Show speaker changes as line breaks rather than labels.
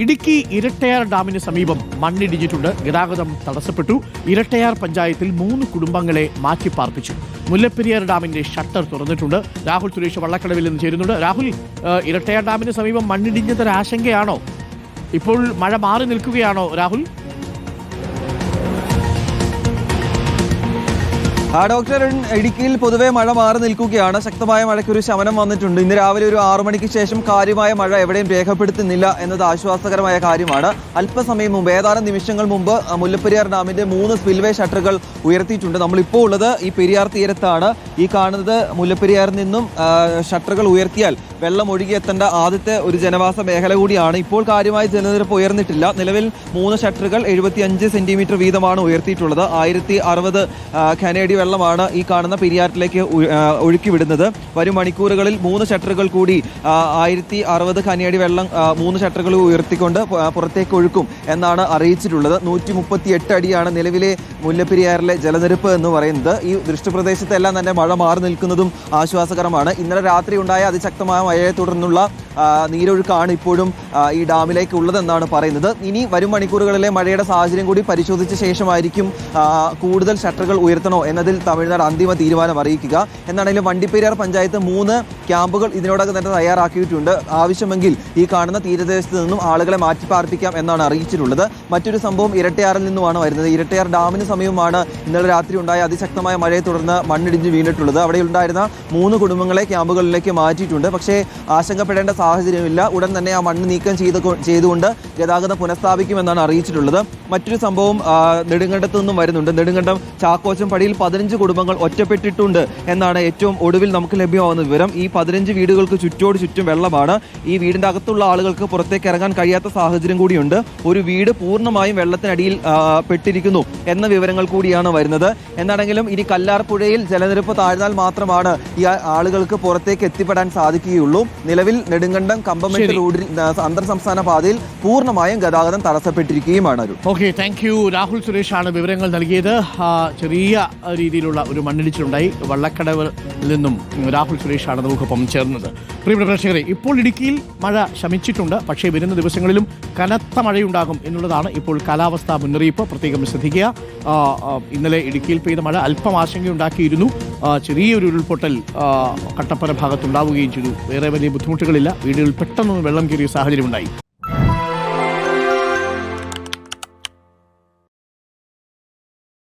ഇടുക്കി ഇരട്ടയാർ ഡാമിന് സമീപം മണ്ണിടിഞ്ഞിട്ടുണ്ട്. ഗതാഗതം തടസ്സപ്പെട്ടു. ഇരട്ടയാർ പഞ്ചായത്തിൽ മൂന്ന് കുടുംബങ്ങളെ മാറ്റിപ്പാർപ്പിച്ചു. മുല്ലപ്പെരിയാർ ഡാമിന്റെ ഷട്ടർ തുറന്നിട്ടുണ്ട്. രാഹുൽ സുരേഷ് വള്ളക്കടവിൽ നിന്ന് ചേരുന്നുണ്ട്. രാഹുൽ ഇരട്ടയാർ ഡാമിന് സമീപം മണ്ണിടിഞ്ഞതൊരാശങ്കയാണോ ഇപ്പോൾ മഴ മാറി നിൽക്കുകയാണോ രാഹുൽ?
ആ ഡോക്ടർ ഇടുക്കിയിൽ പൊതുവെ മഴ മാറി നിൽക്കുകയാണ്. ശക്തമായ മഴയ്ക്ക് ഒരു ശമനം വന്നിട്ടുണ്ട്. ഇന്ന് രാവിലെ ഒരു ആറു മണിക്ക് ശേഷം കാര്യമായ മഴ എവിടെയും രേഖപ്പെടുത്തുന്നില്ല എന്നത് ആശ്വാസകരമായ കാര്യമാണ്. അല്പസമയം മുമ്പ് ഏതാനും നിമിഷങ്ങൾ മുമ്പ് മുല്ലപ്പെരിയാർ ഡാമിന്റെ മൂന്ന് സ്പിൽവേ ഷട്ടറുകൾ ഉയർത്തിയിട്ടുണ്ട്. നമ്മളിപ്പോൾ ഉള്ളത് ഈ പെരിയാർ തീരത്താണ്. ഈ കാണുന്നത് മുല്ലപ്പെരിയാറിൽ നിന്നും ഷട്ടറുകൾ ഉയർത്തിയാൽ വെള്ളം ഒഴുകിയെത്തേണ്ട ആദ്യത്തെ ഒരു ജനവാസ മേഖല കൂടിയാണ്. ഇപ്പോൾ കാര്യമായ ജലനിരപ്പ് ഉയർന്നിട്ടില്ല. നിലവിൽ മൂന്ന് ഷട്ടറുകൾ എഴുപത്തിയഞ്ച് സെന്റിമീറ്റർ വീതമാണ് ഉയർത്തിയിട്ടുള്ളത്. ആയിരത്തി അറുപത് ഖനേഡി വെള്ളമാണ് ഈ കാണുന്ന പെരിയാറ്റിലേക്ക് ഒഴുക്കി വിടുന്നത് ഒഴുക്കിവിടുന്നത്. വരും മണിക്കൂറുകളിൽ മൂന്ന് ഷട്ടറുകൾ കൂടി ആയിരത്തി അറുപത് ഖനിയടി വെള്ളം മൂന്ന് ഷട്ടറുകൾ ഉയർത്തിക്കൊണ്ട് പുറത്തേക്ക് ഒഴുക്കും എന്നാണ് അറിയിച്ചിട്ടുള്ളത്. നൂറ്റി മുപ്പത്തി എട്ട് അടിയാണ് നിലവിലെ മുല്ലപ്പെരിയാറിലെ ജലനിരപ്പ് എന്ന് പറയുന്നത്. ഈ ദൃഷ്ടിപ്രദേശത്തെല്ലാം തന്നെ മഴ മാറി നിൽക്കുന്നതും ആശ്വാസകരമാണ്. ഇന്നലെ രാത്രി ഉണ്ടായ അതിശക്തമായ മഴയെ തുടർന്നുള്ള നീരൊഴുക്കാണ് ഇപ്പോഴും ഈ ഡാമിലേക്ക് ഉള്ളതെന്നാണ് പറയുന്നത്. ഇനി വരും മണിക്കൂറുകളിലെ മഴയുടെ സാഹചര്യം കൂടി പരിശോധിച്ച ശേഷമായിരിക്കും കൂടുതൽ ഷട്ടറുകൾ ഉയർത്തണോ എന്നതിൽ തമിഴ്നാട് അന്തിമ തീരുമാനം അറിയിക്കുക. എന്നാണെങ്കിലും വണ്ടിപ്പെരിയാർ പഞ്ചായത്ത് മൂന്ന് ക്യാമ്പുകൾ ഇതിനോടകം തന്നെ തയ്യാറാക്കിയിട്ടുണ്ട്. ആവശ്യമെങ്കിൽ ഈ കാണുന്ന തീരദേശത്ത് നിന്നും ആളുകളെ മാറ്റി പാർപ്പിക്കാം എന്നാണ് അറിയിച്ചിട്ടുള്ളത്. മറ്റൊരു സംഭവം ഇരട്ടയാറിൽ നിന്നുമാണ് വരുന്നത്. ഇരട്ടയാർ ഡാമിന് സമീപമാണ് ഇന്നലെ രാത്രി ഉണ്ടായ അതിശക്തമായ മഴയെ തുടർന്ന് മണ്ണിടിഞ്ഞ് വീണിട്ടുള്ളത്. അവിടെ ഉണ്ടായിരുന്ന മൂന്ന് കുടുംബങ്ങളെ ക്യാമ്പുകളിലേക്ക് മാറ്റിയിട്ടുണ്ട്. പക്ഷേ ആശങ്കപ്പെടേണ്ട സാഹചര്യമില്ല. ഉടൻ തന്നെ ആ മണ്ണ് നീക്കം ചെയ്ത് ചെയ്തുകൊണ്ട് ഗതാഗതം പുനഃസ്ഥാപിക്കുമെന്നാണ് അറിയിച്ചിട്ടുള്ളത്. മറ്റൊരു സംഭവം നെടുങ്കണ്ടത്ത് നിന്നും വരുന്നുണ്ട്. നെടുങ്കണ്ടം ചാക്കോച്ചം പടിയിൽ പതിനഞ്ച് കുടുംബങ്ങൾ ഒറ്റപ്പെട്ടിട്ടുണ്ട് എന്നാണ് ഏറ്റവും ഒടുവിൽ നമുക്ക് ലഭ്യമാവുന്ന വിവരം. ഈ പതിനഞ്ച് വീടുകൾക്ക് ചുറ്റോട് ചുറ്റും വെള്ളമാണ്. ഈ വീടിന്റെ അകത്തുള്ള ആളുകൾക്ക് പുറത്തേക്ക് ഇറങ്ങാൻ കഴിയാത്ത സാഹചര്യം കൂടിയുണ്ട്. ഒരു വീട് പൂർണമായും വെള്ളത്തിനടിയിൽ പെട്ടിരിക്കുന്നു എന്ന വിവരങ്ങൾ കൂടിയാണ് വരുന്നത്. എന്നാണെങ്കിലും ഇനി കല്ലാർപ്പുഴയിൽ ജലനിരപ്പ് താഴ്ന്നാൽ മാത്രമാണ് ഈ ആളുകൾക്ക് പുറത്തേക്ക് എത്തിപ്പെടാൻ സാധിക്കുകയുള്ളൂ. നിലവിൽ നെടുങ്കണ്ടം കമ്പമെട്ട്. റോഡിൽ അന്തർ സംസ്ഥാന പാതയിൽ പൂർണമായും ഗതാഗതം തടസ്സപ്പെട്ടിരിക്കുകയുമാണ്.
ഓക്കെ താങ്ക് യു രാഹുൽ സുരേഷാണ് വിവരങ്ങൾ നൽകിയത്. ചെറിയ ചെറിയ രീതിയിലുള്ള ഒരു മണ്ണിടിച്ചിലുണ്ടായി. വള്ളക്കടവിൽ നിന്നും രാഹുൽ സുരേഷാണ് നമുക്കൊപ്പം ചേർന്നത്. പ്രിയപ്പെട്ട പ്രേക്ഷകരെ ഇപ്പോൾ ഇടുക്കിയിൽ മഴ ശമിച്ചിട്ടുണ്ട്. പക്ഷേ വരുന്ന ദിവസങ്ങളിലും കനത്ത മഴയുണ്ടാകും എന്നുള്ളതാണ് ഇപ്പോൾ കാലാവസ്ഥാ മുന്നറിയിപ്പ്. പ്രത്യേകം ശ്രദ്ധിക്കുക. ഇന്നലെ ഇടുക്കിയിൽ പെയ്ത മഴ അല്പം ആശങ്കയുണ്ടാക്കിയിരുന്നു. ചെറിയൊരു ഉരുൾപൊട്ടൽ കട്ടപ്പന ഭാഗത്തുണ്ടാവുകയും ചെയ്തു. വേറെ വലിയ ബുദ്ധിമുട്ടുകളില്ല. വീടുകളിൽ പെട്ടെന്ന് വെള്ളം കയറിയ സാഹചര്യമുണ്ടായി.